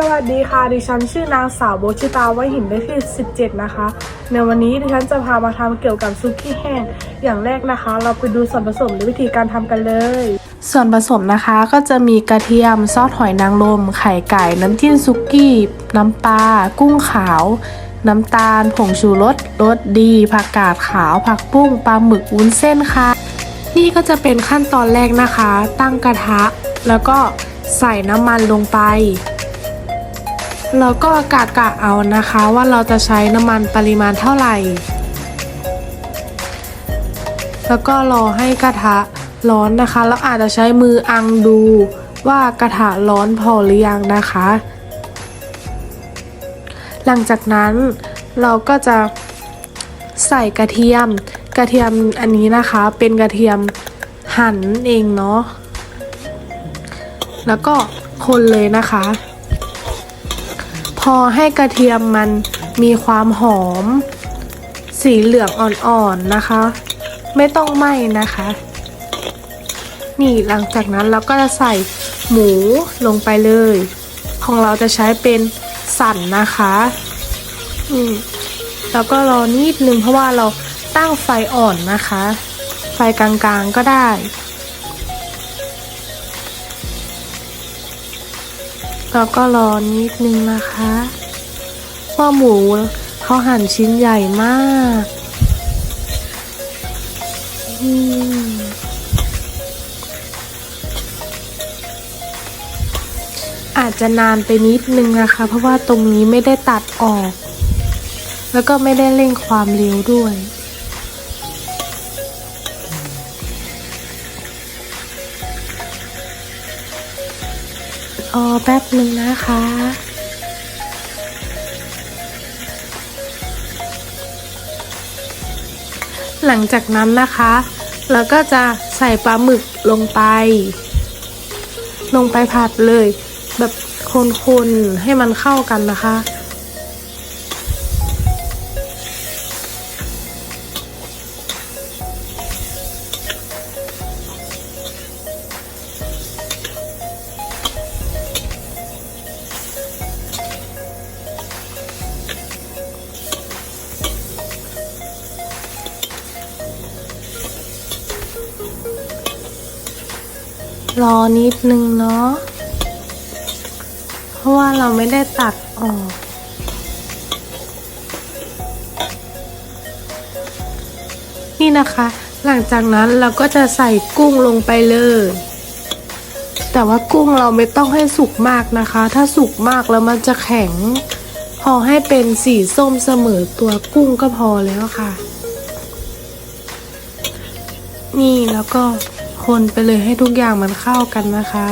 สวัสดีค่ะ ดิฉันชื่อนางสาวโบชิตาไวหินได้ที่ 17 นะคะ ในวันนี้ดิฉันจะพามาทำเกี่ยวกับซุกี้แห้ง อย่างแรกนะคะ เราไปดูส่วนผสมและวิธีการทำกันเลย ส่วนผสมนะคะก็จะมีกระเทียม ซอสหอยนางรม ไข่ไก่ น้ำจิ้มซุกี้ น้ำปลา กุ้งขาว น้ำตาล ผงชูรส รสดี ผักกาดขาว ผักบุ้ง ปลาหมึก วุ้นเส้นค่ะ นี่ก็จะเป็นขั้นตอนแรกนะคะ ตั้งกระทะ แล้วก็ใส่น้ำมันลงไป แล้วก็กะกะเอานะคะว่าเราจะใช้น้ำมันปริมาณเท่าไหร่ แล้วก็รอให้กระทะร้อนนะคะ แล้วอาจจะใช้มืออังดูว่ากระทะร้อนพอหรือยังนะคะ หลังจากนั้นเราก็จะใส่กระเทียม กระเทียมอันนี้นะคะเป็นกระเทียมหั่นเองเนาะ แล้วก็คนเลยนะคะ อให้กระเทียมมันมีความหอม สีเหลืองอ่อนๆนะคะ ไม่ต้องไหม้นะคะ นี่หลังจากนั้นเราก็จะใส่หมูลงไปเลย ของเราจะใช้เป็นสันนะคะอืมแล้วก็รอนิดนึงเพราะว่าเราตั้งไฟอ่อนนะคะ ไฟกลางๆก็ได้ แล้วก็รอนิดนึงนะคะว่าหมูเขาหั่นชิ้นใหญ่มากอืมอาจจะนานไปนิดนึงนะคะ เพราะว่าตรงนี้ไม่ได้ตัดออก แล้วก็ไม่ได้เร่งความเร็วด้วย อแป๊บหนึ่งนะคะ หลังจากนั้นนะคะเราก็จะใส่ปลาหมึกลงไป ลงไปผัดเลย แบบคนๆให้มันเข้ากันนะคะ รอนิดนึงเนาะ เพราะว่าเราไม่ได้ตัดออกนี่นะคะ หลังจากนั้นเราก็จะใส่กุ้งลงไปเลย แต่ว่ากุ้งเราไม่ต้องให้สุกมากนะคะ ถ้าสุกมากแล้วมันจะแข็ง พอให้เป็นสีส้มเสมอตัวกุ้งก็พอแล้วค่ะ นี่แล้วก็ คนไปเลยให้ทุกอย่างมันเข้ากันนะคะ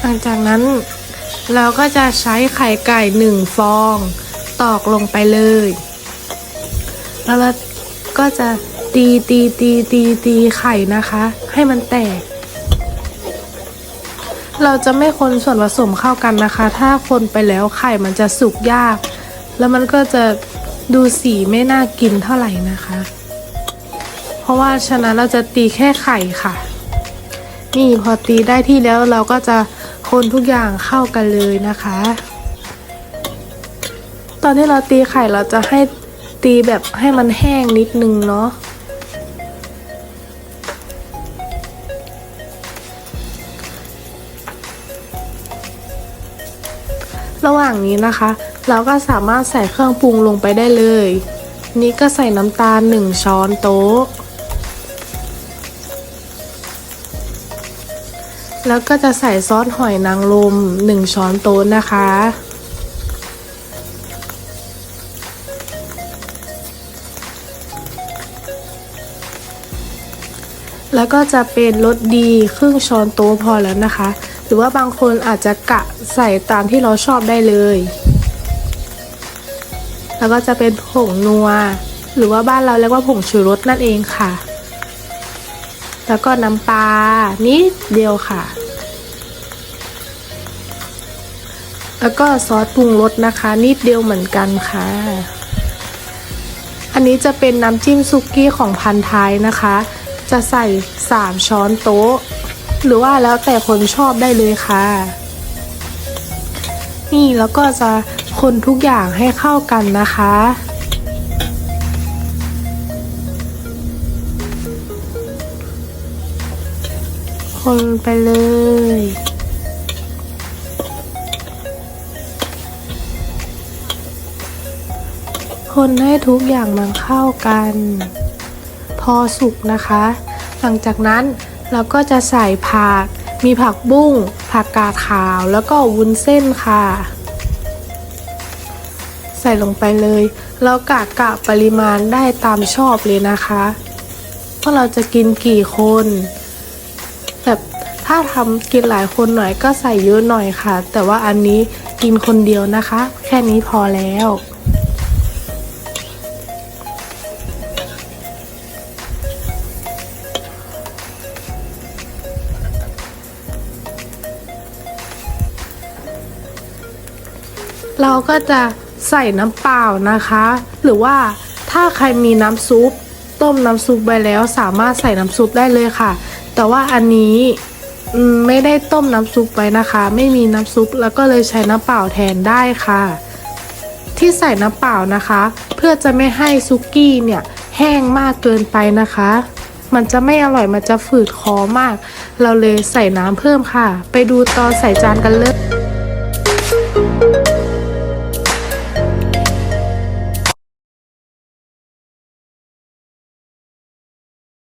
หลังจากนั้นเราก็จะใช้ไข่ไก่หนึ่งฟอง ตอกลงไปเลย แล้วเราก็จะตีตีตีตีตีไข่นะคะ ให้มันแตก เราจะไม่คนส่วนผสมเข้ากันนะคะ ถ้าคนไปแล้วไข่มันจะสุกยาก แล้วมันก็จะดูสีไม่น่ากินเท่าไหร่นะคะ เพราะว่าฉะนั้นเราจะตีแค่ไข่ค่ะ นี่พอตีได้ที่แล้วเราก็จะคนทุกอย่างเข้ากันเลยนะคะ ตอนที่เราตีไข่เราจะให้ตีแบบให้มันแห้งนิดนึงเนาะ ระหว่างนี้นะคะ เราก็สามารถใส่เครื่องปรุงลงไปได้เลย นี่ก็ใส่น้ำตาล 1 ช้อนโต๊ะ แล้วก็จะใส่ซอสหอยนางรม1 ช้อนโต๊ะนะคะแล้วก็จะเป็นรสดีครึ่งช้อนโต๊ะพอแล้วนะคะ รือว่าบางคนอาจจะกะใส่ตามที่เราชอบได้เลย แล้วก็จะเป็นผงนัว หรือว่าบ้านเราเรียกว่าผงชูรสนั่นเองค่ะ แล้วก็น้ำปลานิดเดียวค่ะ แล้วก็ซอสปรุงรสนะคะ นิดเดียวเหมือนกันค่ะอันนี้จะเป็นน้ำจิ้มซุกี้ของพันท้ายนะคะ จะใส่ 3 ช้อนโต๊ะ หรือว่าแล้วแต่คนชอบได้เลยค่ะ นี่แล้วก็จะคนทุกอย่างให้เข้ากันนะคะ คนไปเลยคนให้ทุกอย่างมันเข้ากัน พอสุกนะคะ หลังจากนั้น เราก็จะใส่ผัก มีผักบุ้ง ผักกาดขาว แล้วก็วุ้นเส้นค่ะ ใส่ลงไปเลย แล้วกะกะปริมาณได้ตามชอบเลยนะคะว่าเราจะกินกี่คน แบบถ้าทำกินหลายคนหน่อยก็ใส่เยอะหน่อยค่ะ แต่ว่าอันนี้กินคนเดียวนะคะ แค่นี้พอแล้ว เราก็จะใส่น้ำเปล่านะคะ หรือว่าถ้าใครมีน้ำซุป ต้มน้ำซุปไปแล้วสามารถใส่น้ำซุปได้เลยค่ะ แต่ว่าอันนี้ไม่ได้ต้มน้ำซุปไว้นะคะ ไม่มีน้ำซุปแล้วก็เลยใช้น้ำเปล่าแทนได้ค่ะ ที่ใส่น้ำเปล่านะคะ เพื่อจะไม่ให้ซุกี้เนี่ยแห้งมากเกินไปนะคะ มันจะไม่อร่อยมันจะฝืดคอมาก เราเลยใส่น้ำเพิ่มค่ะ ไปดูตอนใส่จานกันเลย